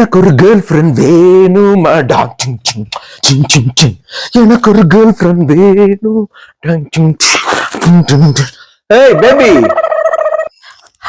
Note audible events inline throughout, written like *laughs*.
எனக்கு ஒரு girl friend வேணுமா? டாங் சிங் சிங் சிங் சிங் சிங். எனக்கு ஒரு கேர்ள் ஃப்ரெண்ட் வேணும். ஏய் பேபி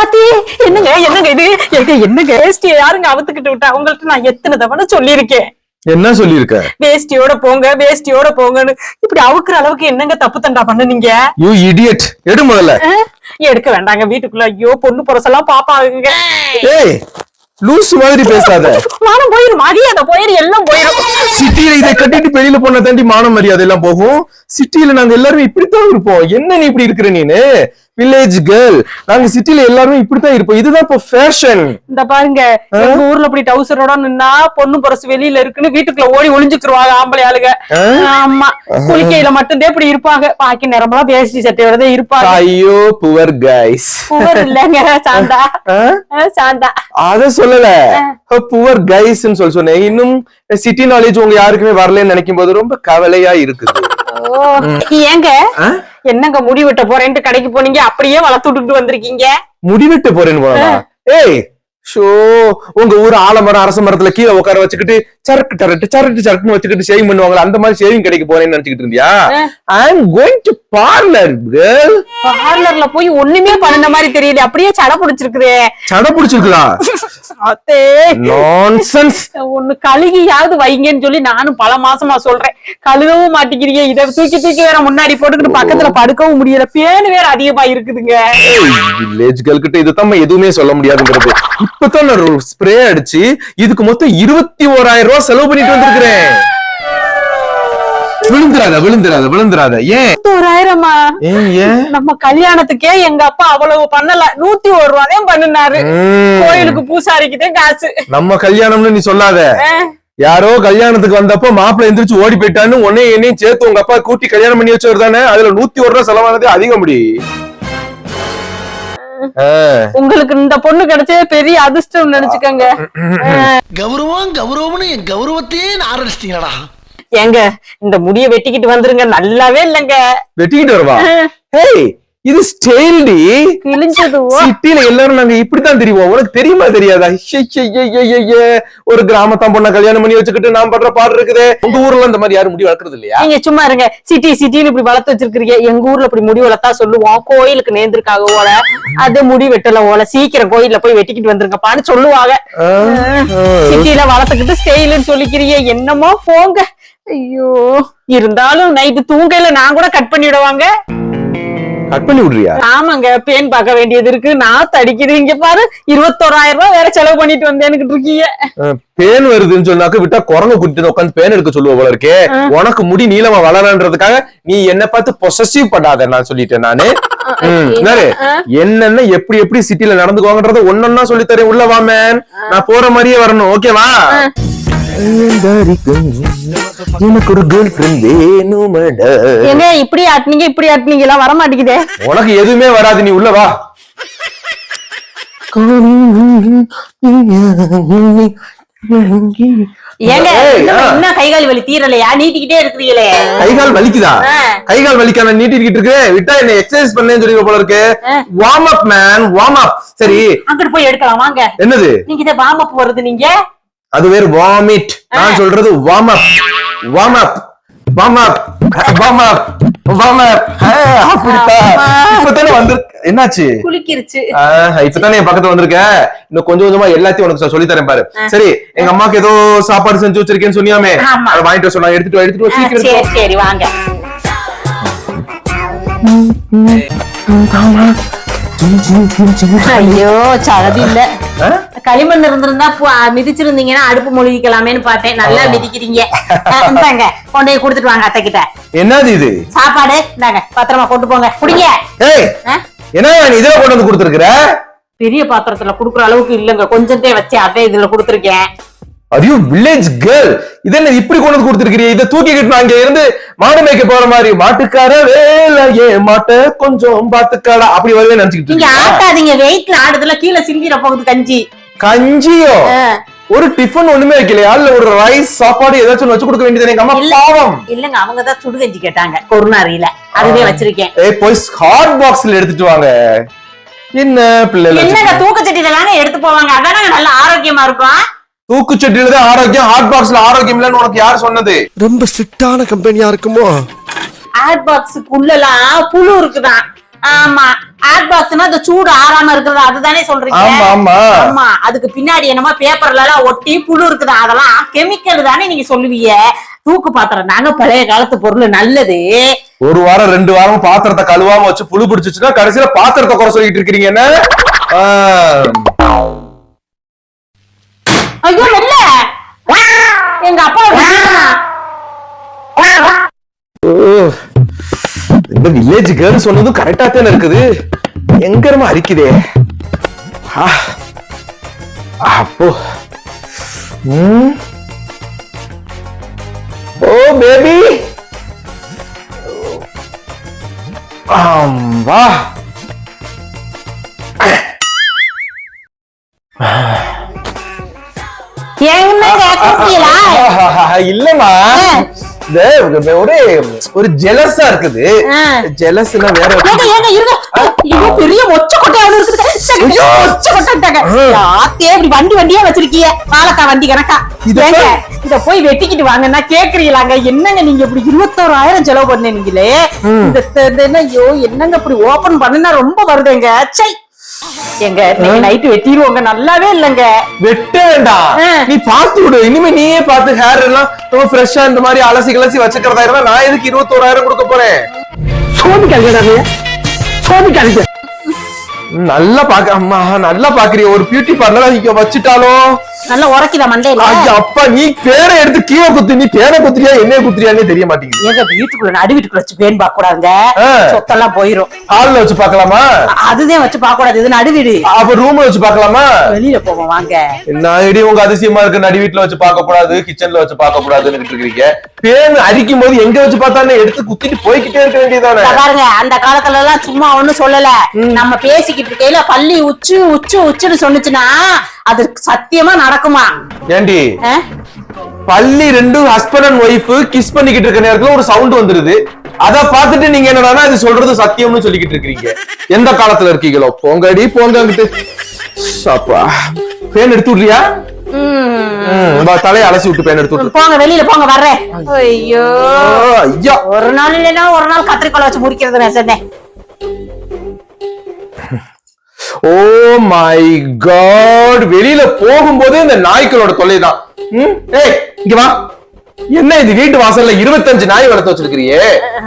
ஆத்தி என்னங்க என்னங்க இது? எங்க என்னங்க? வேஷ்டியை யாருங்க அவுத்துக்கிட்டு விட்டா? உங்கள்ட்ட நான் எத்தனை தவணை சொல்லியிருக்கேன். என்ன சொல்லியிருக்க? வேஷ்டியோட போங்க வேஷ்டியோட போங்கன்னு. இப்படி அவுக்குற அளவுக்கு என்னங்க தப்பு தண்டா பண்ணுனீங்க? யூ இடியட் எடு முதல்ல. எடுக்க வேண்டாங்க வீட்டுக்குள்ள. ஐயோ பொண்ணு புறசெல்லாம் பாப்பாங்க. ஏய் லூஸ் மாதிரி பேசாத. *laughs* மானம் போயிரும் மரியாதை போயிரு எல்லாம் போயிரும். சிட்டில இதை கட்டிட்டு வெளியில போன தாண்டி மான மரியாதை எல்லாம் போகும். சிட்டில நாங்க எல்லாருமே இப்படித்தான் இருப்போம். என்ன நீ இப்படி இருக்கிற நீனு? வில்லேஜ் கேர்ள் நாங்க சிட்டில எல்லாருமே இப்படித்தான் இருப்போம். இதுதான் இப்ப ஃபேஷன் இந்த பாருங்க எங்க ஊர்ல இப்படி டவுசரோட நின்னா பொண்ணு புறசு வெளியில இருக்குன்னு வீட்டுக்குள்ள ஓடி ஒளிஞ்சுக்குருவாங்க ஆம்பளை ஆளுங்க. ஆமா. குளிக்கையில மட்டும்தான் இப்படி இருப்பாங்க. பாக்கி நேரமெல்லாம் வேஷ்டி சட்டையோட இருப்பாங்க. ஐயோ புவர் கைஸ் புவர் இல்லைங்க சாந்தா. சாந்தா. அத சொல்லல. புவர் கைஸ் சொல்லி சொன்னேன். இன்னும் சிட்டி நாலேஜ் உங்க யாருக்குமே வரலன்னு நினைக்கும் போது ரொம்ப கவலையா இருக்குது. ஏங்க? என்னங்க முடி வெட்ட போறேன்ட்டு கடைக்கு போனீங்க? அப்படியே வளர்த்து விட்டுட்டு வந்திருக்கீங்க? முடிவெட்டு போறேன்னு போனா ஏய் ஷோ உங்க ஊர் ஆலமரம் அரச மரத்துல கீழே உட்கார வச்சுக்கிட்டு சரக்கு சரட்டு சரட்டு சரக்குன்னு வச்சுக்கிட்டு ஷேவிங் பண்ணுவாங்களா? அந்த மாதிரி ஷேவிங் கடைக்கு போறேன்னு நினைச்சுக்கிட்டு இருந்தியா? I am going to parlour பார்லர்ல போய் ஒண்ணுமே பண்ணுன மாதிரி தெரியல. அப்படியே சடை பிடிச்சிருக்குதே. சடை பிடிச்சிருக்குதா? அத்தே. நான்சென்ஸ் ஒண்ணு கழுகியாவது வைங்கன்னு சொல்லி நானும் பல மாசமா சொல்றேன். கழுகவும் மாட்டேங்கிறீங்க. இதை தூக்கி தூக்கி வேற முன்னாடி போட்டுக்கிட்டு பக்கத்துல படுக்கவும் முடியல. பேனு வேற அதிகமா இருக்குதுங்க. வில்லேஜ் கேர்ள் கிட்ட இதுதான் எதுவுமே சொல்ல முடியாதுங்கிறது. இப்பதான் நான் ஸ்ப்ரே அடிச்சு இதுக்கு மொத்தம் இருபத்தி ஓராயிரம் ரூபாய் செலவு பண்ணிட்டு வந்திருக்கிறேன். விழுந்துராத விழுந்துராத விழுந்துராத ஏன்? ஓராயிரமா ஏன் நம்ம கல்யாணத்துக்கே எங்க அப்பா அவ்வளவு பண்ணல. நூத்தி ஒரு ரூபாயும் பண்ணினாரு. கோயிலுக்கு பூசாரிக்குதே காசு. நம்ம கல்யாணம்னு நீ சொல்லாத. யாரோ கல்யாணத்துக்கு வந்தப்போ மாப்பிள்ளை எந்திரிச்சு ஓடி போயிட்டான்னு உன்னை என்னையும் சேர்த்து உங்க அப்பா கூட்டி கல்யாணம் பண்ணி வச்சவர் தானே? அதுல நூத்தி ஒரு ரூபா செலவானதே அதிகம் முடி உங்களுக்கு இந்த பொண்ணு கிடைச்சதே பெரிய அதிர்ஷ்டம் நினைச்சுக்கோங்க. கௌரவம் கௌரவம்னு என் கௌரவத்தையே ஆரம்பிச்சிட்டீங்களா ஏங்க இந்த முடிய வெட்டிக்கிட்டு வந்துருங்க நல்லாவே இல்லைங்க. வெட்டிக்கிட்டு வருவா? ஹேய் இது ஸ்டைல்டி கிழிஞ்சது சிட்டில எல்லாரும் நாங்க இப்படித்தான் தெரியுவோம் உனக்கு தெரியுமா தெரியாதா. ஒரு கிராமத்தான் பொண்ண கல்யாணம் பண்ணி வச்சுக்கிட்டு நான் பண்ற பாடு இருக்குதே. உங்க ஊர்ல இந்த மாதிரி யாரும் முடி வளர்க்கறது இல்லையா? நீங்க சும்மா இருங்க. சிட்டி சிட்டின்னு இப்படி வளர்த்து வச்சிருக்கீங்க எங்க ஊர்ல இப்படி முடி வளர்த்தா சொல்லுவோம். கோயிலுக்கு நேர்ந்திருக்காக ஓல அது முடி வெட்டல ஓல சீக்கிரம் கோயில்ல போய் வெட்டிக்கிட்டு வந்துருங்கப்பான்னு சொல்லுவாங்க. சிட்டில வளர்த்துக்கிட்டு ஸ்டைலுன்னு சொல்லிக்கிறீங்க. என்னமோ போங்க. ஐயோ. இருந்தாலும் நைட்டு தூங்கையில நான் கூட கட் பண்ணிடுவாங்க கட் பண்ணி விடுறியா? ஆமாங்க பேன் பார்க்க வேண்டியது இருக்கு. நான் தடிக்குது இங்க பாரு இருபத்தோராயிரம் ரூபாய் வேற செலவு பண்ணிட்டு வந்தேன்னு இருக்கீங்க. பேன் வருதுன்னு சொன்னாக்க விட்டா குரங்கு குட்டி உட்காந்து பேன் எடுக்க சொல்லுவ போல இருக்கே. உனக்கு முடி நீளமா வளரன்றதுக்காக நீ என்ன பார்த்து பொசசிவ் பண்ணாத நான் சொல்லிட்டேன் நானு. என்னென்ன எப்படி எப்படி சிட்டில நடந்துக்குவாங்கன்றத ஒன்னொன்னா சொல்லி தரேன் உள்ள வா மேன் நான் போற மாதிரியே வரணும். ஓகேவா எனக்கு ஒரு கேர்ள் ஃப்ரெண்ட் வேணுமடா. எங்க இப்படி ஆட்டினீங்க இப்படி ஆட்டினீங்க எல்லாம் வர மாட்டேங்குதே உனக்கு எதுவுமே வராது நீ உள்ள வா. ஏங்க. என்ன கை கால் வலி தீரலையா? நீட்டிக்கிட்டே இருக்கிறீங்களே. கை கால் வலிக்குதா? ஆ. கை கால் வலிக்காம நீட்டிக்கிட்டு இருக்கு. விட்டா என்ன எக்ஸசைஸ் பண்ணேன்னு சொல்லி போல இருக்கு. Warm up man warm up சரி. அங்கிட்டு போய் எடுக்கலாம் வாங்க. என்னது? நீங்க இதை வாம போறது நீங்க. அது வேறு வாமிட் நான் சொல்றது warm up warm up warm up warm up warm up அப்படித்தான். இப்பதானே வந்து என்னாச்சு? குளிக்கிருச்சு. இப்பதானே என் பக்கத்துல வந்திருக்கேன். இன்னும் கொஞ்சம் கொஞ்சமா எல்லாத்தையும் உனக்கு சொல்லி தரேன் பாரு. சரி எங்க அம்மாக்கு ஏதோ சாப்பாடு செஞ்சு வச்சிருக்கேன்னு சொன்னியாமே. அதை வாங்கிட்டு வர சொன்னா எடுத்துட்டு எடுத்துட்டு சீக்கிரம் சரி சரி வாங்க. ஐயோ சகதி இல்ல? களிமண் இருந்திருந்தா மிதிச்சிருந்தீங்கன்னா அடுப்பு மொழிக்கலாமேன்னு பார்த்தேன். நல்லா மிதிக்கிறீங்க. இந்தாங்க கொண்டு கொடுத்துட்டு வாங்க அத்தை கிட்ட என்னது இது? சாப்பாடு இந்தாங்க பத்திரமா கொண்டு போங்க. குடிங்க? என்ன இதுல கொண்டு வந்து கொடுத்துருக்குற? பெரிய பாத்திரத்துல குடுக்குற அளவுக்கு இல்லங்க. கொஞ்சத்தே வச்சு அதே இதுல கொடுத்துருக்கேன். ஐயோ வில்லேஜ் கேர்ள் இதை என்ன இப்படி கொண்டு வந்து கொடுத்துருக்கிறிய இதை தூக்கிக்கிட்டு இங்க இருந்து மாடு மேய்க்க போற மாதிரி மாட்டுக்கார வேலையே மாட்ட கொஞ்சம் பாத்துக்காடா அப்படி வருவே நினைச்சுக்கிட்டு நீங்க? ஆட்டாதீங்க. வெயிட்ல ஆடுதுல கீழே சிந்திர போகுது கஞ்சி. கஞ்சியோ? ஒரு டிஃபன் ஒண்ணுமே வைக்கலையா? இல்ல ஒரு ரைஸ் சாப்பாடு ஏதாச்சும் வச்சு கொடுக்க வேண்டியது எங்க அம்மா இல்ல. பாவம். இல்லங்க அவங்க தான் சுடு கஞ்சி கேட்டாங்க. கொரோனாரியில அதுவே வச்சிருக்கேன். ஏய் போய் ஹாட் பாக்ஸ்ல எடுத்துட்டு வாங்க. என்ன பிள்ளைல என்னங்க தூக்கச்சட்டியில தாங்க எடுத்து போவாங்க? அதானங்க நல்ல ஆரோக்கியமா இருக்கும் தூக்குச்சட்டியில தான் ஆரோக்கியம் ஹாட் பாக்ஸ்ல ஆரோக்கியம் இல்லைன்னு உனக்கு யார் சொன்னது? ரொம்ப ஸ்ட்ரிக்டான கம்பெனியா இருக்குமோ? ஹாட் பாக்ஸுக்குள்ளலாம் புழு இருக்குதான். ஆமா ஹாட் பாக்ஸ்னா அந்த சூடு ஆறாம இருக்கிறது? அதுதானே சொல்றீங்க. ஆமா ஆமா. ஆமா அதுக்கு பின்னாடி என்னமோ பேப்பர்ல எல்லாம் ஒட்டி புழு இருக்குதா. அதெல்லாம் கெமிக்கல் தானே நீங்க சொல்லுவீங்க. தூக்கு பாத்திரம் தாங்க பழைய காலத்து பொருள் நல்லது. ஒரு வாரம் ரெண்டு வாரம் பாத்திரத்தை கழுவாம வச்சு புழு பிடிச்சிச்சுன்னா கடைசியில பாத்திரத்தை குறை சொல்லிட்டு இருக்கிறீங்க என்ன. ஐயோ வில்லேஜ் கேர்ள் சொன்னதும் கரெக்டா தானே இருக்குது எங்கரமா அரிக்குதே. அப்போ. ஓ பேபி வா இல்லம்மா இந்த ஒரு ஒரு ஜெலஸா இருக்குது. ஜெலஸ்னா வேற பெரிய மொச்ச ஐயோ. மொச்ச கொட்டைட்டாங்க யாத்தே இப்படி வண்டி வண்டியா வச்சிருக்கீங்க? பாலக்கா வண்டி கணக்கா. இத ஏங்க போய்- இத போய் வெட்டிக்கிட்டு வாங்கன்னா கேக்குறீங்களாங்க? என்னங்க நீங்க இப்படி இருபத்தோராயிரம் செலவு பண்ணீங்களே? இந்த என்னங்க இப்படி ஓபன் பண்ணுனா ரொம்ப வருதுங்க? சை எங்க நைட்டு வெட்டிடுவோங்க நல்லாவே இல்லைங்க. வெட்ட வேண்டாம். ஆ. நீ பார்த்து விடு இனிமே நீயே பார்த்து ஹேர் எல்லாம் ரொம்ப ஃப்ரெஷ்ஷா இந்த மாதிரி அலசி கலசி வச்சுக்கிறதா இருந்தா நான் எதுக்கு இருபத்தோராயிரம் கொடுக்க போறேன்? சோதிக்காதீங்க சோதிக்காதீங்க நல்லா பாக்க அம்மா நல்லா பாக்குறிய. ஒரு பியூட்டி பார்லர் இங்க வச்சுட்டாலும் நல்லா உரைக்குதா மண்டையில? அப்பா நீ பேரை எடுத்து கீழே குத்து நீ பேரை குத்துறியா என்ன குத்துறியானே தெரிய மாட்டேங்குது. எங்க வீட்டுக்குள்ள நடு வீட்டுக்குள்ள வச்சு பேன் பார்க்க கூடாதுங்க. சொத்தெல்லாம் போயிரும். ஹால்ல வச்சு பார்க்கலாமா? அதுதான் வச்சு பார்க்க கூடாது இது நடு வீடு அப்ப ரூம்ல வச்சு பார்க்கலாமா? வெளியில போவோம் வாங்க. என்ன ஐடி உங்க அதிசயமா இருக்கு நடி வீட்டுல வச்சு பார்க்க கூடாது கிச்சன்ல வச்சு பார்க்க கூடாதுன்னு இருக்கீங்க பேன் அரிக்கும் போது எங்க வச்சு பார்த்தானே எடுத்து குத்திட்டு போய்கிட்டே இருக்க வேண்டியதானே பாருங்க அந்த காலத்துல எல்லாம் சும்மா ஒண்ணும் சொல்லல. நம்ம பேசிக்கிட்டு இருக்கையில பள்ளி உச்சு உச்சு உச்சுன்னு சொன்னுச்சுன்னா அது சத்தியமா நடக்குமா? ஏண்டி? பள்ளி ரெண்டும் ஹஸ்பண்ட் அண்ட் ஒய்ஃப் கிஸ் பண்ணிக்கிட்டு இருக்க நேரத்துல ஒரு சவுண்ட் வந்துருது. அத பார்த்துட்டு நீங்க என்னன்னா இது சொல்றது சத்தியம்னு சொல்லிக்கிட்டு இருக்கீங்க எந்த காலத்துல இருக்கீங்களோ? போங்கடி போங்க அப்பா பேன் எடுத்து விடுறியா? தலையை அலசி விட்டு பேன் எடுத்து போங்க வெளியில போங்க வர்றேன். ஐயோ. ஒரு நாள் இல்லைன்னா ஒரு நாள் கத்திரிக்கோலை வச்சு முடிக்கிறது நான் சொன்னேன். ஓ மை காட் வெளியில போகும்போதே இந்த நாய்க்களோட தொல்லை தான் ஏய் இங்க வா. என்ன இது வீட்டு வாசல்ல இருபத்தஞ்சு நாய் வளர்த்து வச்சிருக்கிறியே?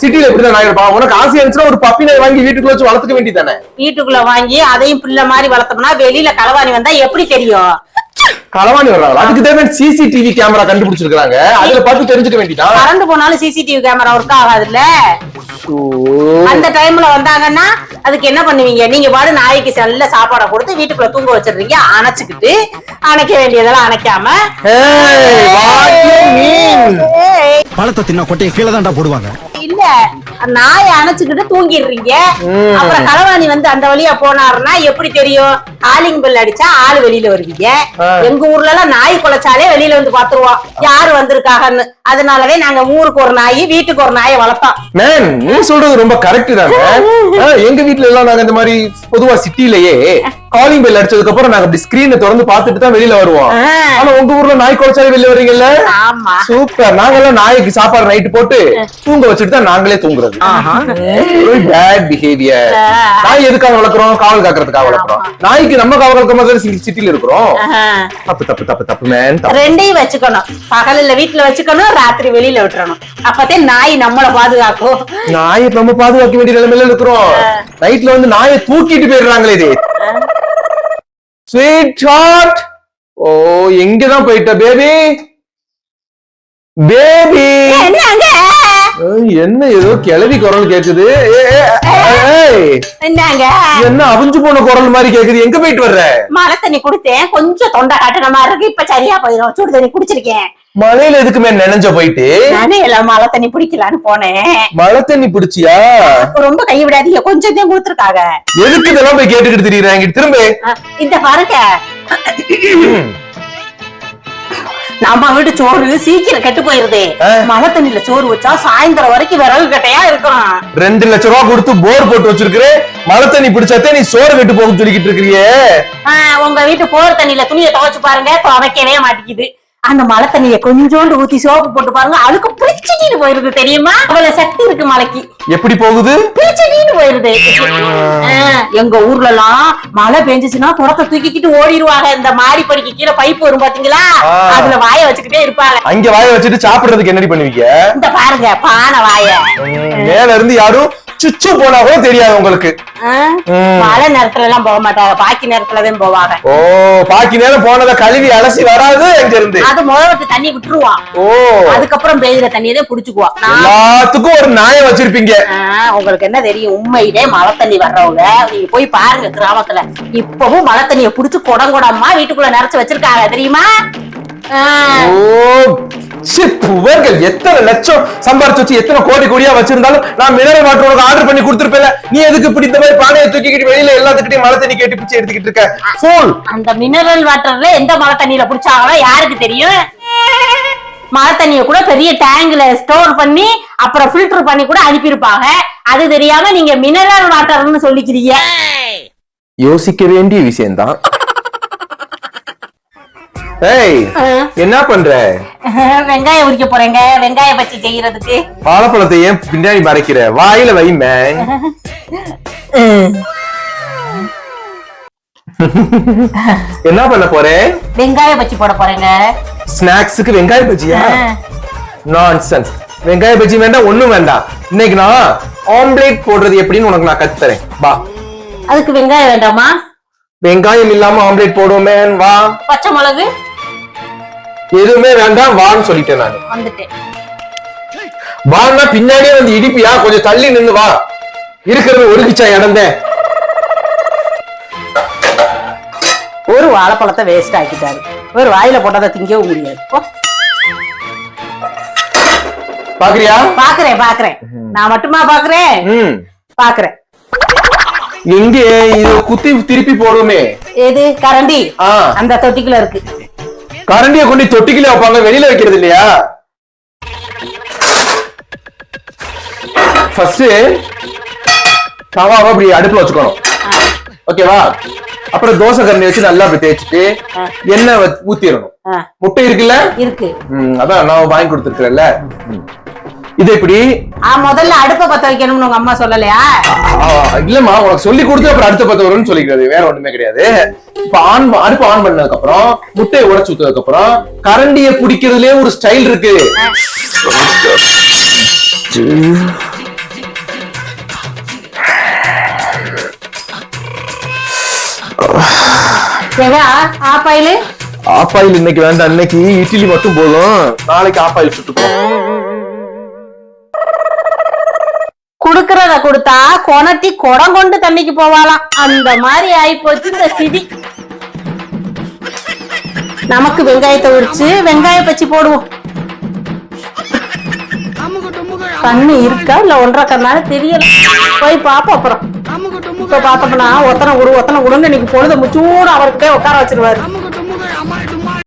சிட்டில எப்படிதான் நாய் வளர்ப்பான் உனக்கு ஆசை இருந்துச்சுன்னா ஒரு பப்பி நாய் வாங்கி வீட்டுக்குள்ள வச்சு வளர்த்துக்க வேண்டியதானே வீட்டுக்குள்ள வாங்கி அதையும் பிள்ளை மாதிரி வளர்த்தோம்னா வெளியில களவாணி வந்தா எப்படி தெரியும்? களவாணி வர்றாங்க அதுக்கு தேவையான சிசிடிவி கேமரா கண்டுபிடிச்சிருக்காங்க அதுல பார்த்து தெரிஞ்சுக்க வேண்டியதான் கரண்ட் போனாலும் சிசிடிவி கேமரா ஒர்க் ஆகாதுல்ல? அந்த டைம்ல வந்தாங்கன்னா அதுக்கு என்ன பண்ணுவீங்க? நீங்க பாடு நாய்க்கு நல்ல சாப்பாடை கொடுத்து வீட்டுக்குள்ள தூங்க வச்சிடுறீங்க. அணைச்சுக்கிட்டு அணைக்க வேண்டியதெல்லாம் அணைக்காம. ஏய், பழத்தை தின்னா கொட்டையை கீழே தான்டா போடுவாங்க. இல்ல நாயை அணைச்சுக்கிட்டு தூங்கிடுறீங்க. அப்புறம் களவாணி வந்து அந்த வழியா போனாருன்னா எப்படி தெரியும்? காலிங் பெல் அடிச்சா ஆளு வெளியில வருவீங்க. எங்க ஊர்ல எல்லாம் நாய் குலைச்சாலே வெளியில வந்து பாத்துருவோம் யாரு வந்திருக்காங்கன்னு அதனாலவே நாங்க ஊருக்கு ஒரு நாய் வீட்டுக்கு ஒரு நாயை வளர்த்தோம். மேன் நீ சொல்றது ரொம்ப கரெக்ட் தாங்க. எங்க வீட்ல எல்லாம் நாங்க இந்த மாதிரி பொதுவா சிட்டிலேயே காலிங் பெல் அடிச்சதுக்கு அப்புறம் நாங்க அப்படி ஸ்கிரீனை திறந்து பார்த்துட்டு தான் வெளியில வருவோம். ஆனா உங்க ஊர்ல நாய் குறைச்சாலே வெளில வரீங்கல்ல ஆமா. சூப்பர். நாங்கெல்லாம் நாய்க்கு சாப்பாடு நைட்டு போட்டு தூங்க வச்சுட்டு தான் நாங்களே தூங்குறது. பேட் பிஹேவியர் நாய் எதுக்காக வளர்க்குறோம்? காவல் காக்கிறதுக்காக வளர்க்குறோம். நாய்க்கு நம்ம காவல் காக்கிற மாதிரி சிட்டில இருக்கிறோம். தப்பு தப்பு தப்பு தப்பு மேன் ரெண்டையும் வச்சுக்கணும். பகல்ல வீட்டுல வச்சுக்கணும் ராத்திரி வெளியில விட்டுறணும். அப்பதே நாய் நம்மள பாதுகாக்கும். நாயை நம்ம பாதுகாக்க வேண்டிய நிலைமையில இருக்கிறோம். நைட்ல வந்து நாயை தூக்கிட்டு போயிடுறாங்களே இது. ஸ்வீட் ஹார்ட் ஓ எங்கதான் போயிட்ட பேபி பேபி என்னங்க? என்ன ஏதோ கிளவி குரல் கேக்குது? என்னங்க? என்ன அவிஞ்சு போன குரல் மாதிரி கேக்குது? எங்க போயிட்டு வர்ற? மழை தண்ணி குடுத்தேன். கொஞ்சம் தொண்டை காட்டுன மாதிரி இருக்கு. இப்ப சரியா போயிடும் சுடு தண்ணி குடிச்சிருக்கேன். மழையில எதுக்குமே நினைஞ்ச போயிட்டு? நானே எல்லாம் மழை தண்ணி பிடிக்கலான்னு போனேன். மழை தண்ணி பிடிச்சியா? ரொம்ப கை விடாதீங்க. கொஞ்சம் தான் கொடுத்துருக்காங்க. எதுக்கு இதெல்லாம் போய் கேட்டுக்கிட்டு திரியறாங்க திரும்ப. இந்த பாருங்க. *coughs* நம்ம வீட்டு சோறு சீக்கிரம் கெட்டு போயிருது. மழை தண்ணியில சோறு வச்சா சாயந்தரம் வரைக்கும் விறகு கட்டையா இருக்கும் ரெண்டு லட்சம் ரூபா கொடுத்து போர் போட்டு வச்சிருக்கிறேன் மழை தண்ணி பிடிச்சாத்தே நீ சோறு கட்டு போக சொல்லிக்கிட்டு இருக்கிறியே. உங்க வீட்டு போர் தண்ணியில துணியை துவைச்சு பாருங்க துவைக்கவே மாட்டேங்குது. அந்த மழை தண்ணிய கொஞ்சோண்டு ஊத்தி சோப்பு போட்டு பாருங்க அழுக்கு பிரிச்சுட்டின்னு போயிருது தெரியுமா? அவ்வளவு சக்தி இருக்கு மலைக்கு. எப்படி போகுது? பிரிச்சுட்டின்னு போயிருது. எங்க ஊர்ல எல்லாம் மழை பெஞ்சுச்சுன்னா குடத்தை தூக்கிக்கிட்டு ஓடிடுவாங்க இந்த மாடி படிக்கு கீழே பைப் வரும் பாத்தீங்களா. அதுல வாய வச்சுக்கிட்டே இருப்பாங்க. அங்க வாய வச்சுட்டு சாப்பிடுறதுக்கு என்னடி பண்ணுவீங்க? இந்த பாருங்க பானை வாய. மேல இருந்து யாரும் சுச்சு போனா கூட தெரியாது உங்களுக்கு. மழை நேரத்துல எல்லாம் போக மாட்டாங்க. பாக்கி நேரத்துலதான் போவாங்க. ஓ பாக்கி நேரம் போனதை கழுவி அலசி வராது அங்க இருந்து அது முதல்ல தண்ணி விட்டுருவான். ஓ. அதுக்கப்புறம் பெய்யுற தண்ணியை தான் புடிச்சுக்குவான் எல்லாத்துக்கும் ஒரு நியாயம் வச்சிருப்பீங்க. உங்களுக்கு என்ன தெரியும்? உண்மையிலே மழை தண்ணி வர்றவங்க நீங்க போய் பாருங்க கிராமத்துல. இப்பவும் மழை தண்ணிய புடிச்சு குடம் குடமா வீட்டுக்குள்ள நிறைச்சு வச்சிருக்காங்க. தெரியுமா? ஆ, ஓ. புவர்கள் எத்தனை லட்சம் சம்பாரிச்சு வச்சு எத்தனை கோடி கோடியா வச்சிருந்தாலும் நான் மினரல் வாட்டர் உனக்கு ஆர்டர் பண்ணி கொடுத்துருப்பேன் நீ எதுக்கு இப்படி இந்த மாதிரி பானையை தூக்கிக்கிட்டு வெளியில எல்லாத்துக்கிட்டையும் மழை தண்ணி கேட்டு பிச்சு எடுத்துக்கிட்டு இருக்க? போன் அந்த மினரல் வாட்டர்ல எந்த மழை தண்ணியில புடிச்சாங்களோ யாருக்கு தெரியும்? மழை தண்ணிய கூட பெரிய டேங்க்ல ஸ்டோர் பண்ணி அப்புறம் ஃபில்டர் பண்ணி கூட அனுப்பியிருப்பாங்க. அது தெரியாம நீங்க மினரல் வாட்டர்னு சொல்லிக்கிறீங்க. யோசிக்க வேண்டிய விஷயம்தான். ஏய் என்ன பண்ற? வெங்காயம் உரிக்க போறேங்க. வெங்காய பச்சி செய்யறதுக்கு. வாழைப்பழத்தை ஏன் பின்னாடி மறைக்கிற? வாயில வை மேன் என்ன பண்ண போறேன் வெங்காய பச்சி போட போறேங்க. ஸ்நாக்ஸுக்கு வெங்காய பஜ்ஜியா. நான்சென்ஸ் வெங்காய பஜ்ஜி வேண்டாம் ஒண்ணும் வேண்டாம். இன்னைக்கு நான் ஆம்லேட் போடுறது எப்படின்னு உனக்கு நான் கத்து தரேன் வா. அதுக்கு வெங்காயம் வேண்டாமா? வெங்காயம் இல்லாம ஆம்லேட் போடுவோமே. வா. பச்சை மிளகு? எதுவுமே வேண்டாம் வான்னு சொல்லிட்டேன் நான். வந்துட்டேன். வான்னா பின்னாடியே வந்து இடிப்பியா? கொஞ்சம் தள்ளி நின்னு வா. இருக்கிறது ஒரு கிச்சா இடந்தேன் ஒரு வாழைப்பழத்தை வேஸ்ட் ஆக்கிட்டாரு. ஒரு வாயில போட்டதை திங்கவும் முடியாது. பாக்குறியா? பாக்குறேன் பாக்குறேன். நான் மட்டுமா பாக்குறேன்? பாக்குறேன். எங்கே இது குத்தி திருப்பி போடுவோமே எது? கரண்டி. அந்த தொட்டிக்குள்ள இருக்கு. கரண்டிய கொண்டு தொட்டிக்கில வைப்பாங்க வெளியில வைக்கிறது இல்லையா? ஃபர்ஸ்ட் தவாவை அப்படி அடுப்புல வச்சுக்கணும். ஓகேவா? அப்புறம் தோசை கரண்டி வச்சு நல்லா அப்படி தேய்ச்சிட்டு. எண்ணெய் ஊத்திடணும். முட்டை இருக்குல்ல? இருக்கு. அதான் நான் வாங்கி கொடுத்துருக்கேன்ல இது இப்படி ஆ முதல்ல அடுப்பை பத்த வைக்கணும்னு உங்க அம்மா சொல்லலையா? இல்லம்மா உனக்கு சொல்லி கொடுத்து அப்புறம் அடுத்த பத்து வரும்னு சொல்லிக்கிறது வேற ஒண்ணுமே கிடையாது. இப்ப ஆன் அடுப்பு ஆன் பண்ணதுக்கு அப்புறம் முட்டையை உடைச்சு ஊத்ததுக்கு அப்புறம் கரண்டிய பிடிக்கிறதுலயே ஒரு ஸ்டைல் இருக்கு. ஆப்பாயிலு? ஆப்பாயில் இன்னைக்கு வேண்டாம் இன்னைக்கு இட்லி மட்டும் போதும். நாளைக்கு ஆப்பாயில் சுட்டுப்போம். இருக்கிறத கொடுத்தா கொனட்டி குடம் கொண்டு தண்ணிக்கு போவாளாம். அந்த மாதிரி ஆயிப்போச்சு இந்த சிதி. நமக்கு வெங்காயத்தை உரிச்சு வெங்காய பச்சி போடுவோம். கண்ணு இருக்கா இல்ல ஒன்றரை கண்ணால தெரியல. போய் பாப்போம் அப்புறம். இப்ப பாத்தோம்னா ஒத்தனை குடு ஒத்தனை குடுன்னு இன்னைக்கு பொழுது முச்சூட அவருக்கே உட்கார வச்சிருவாரு.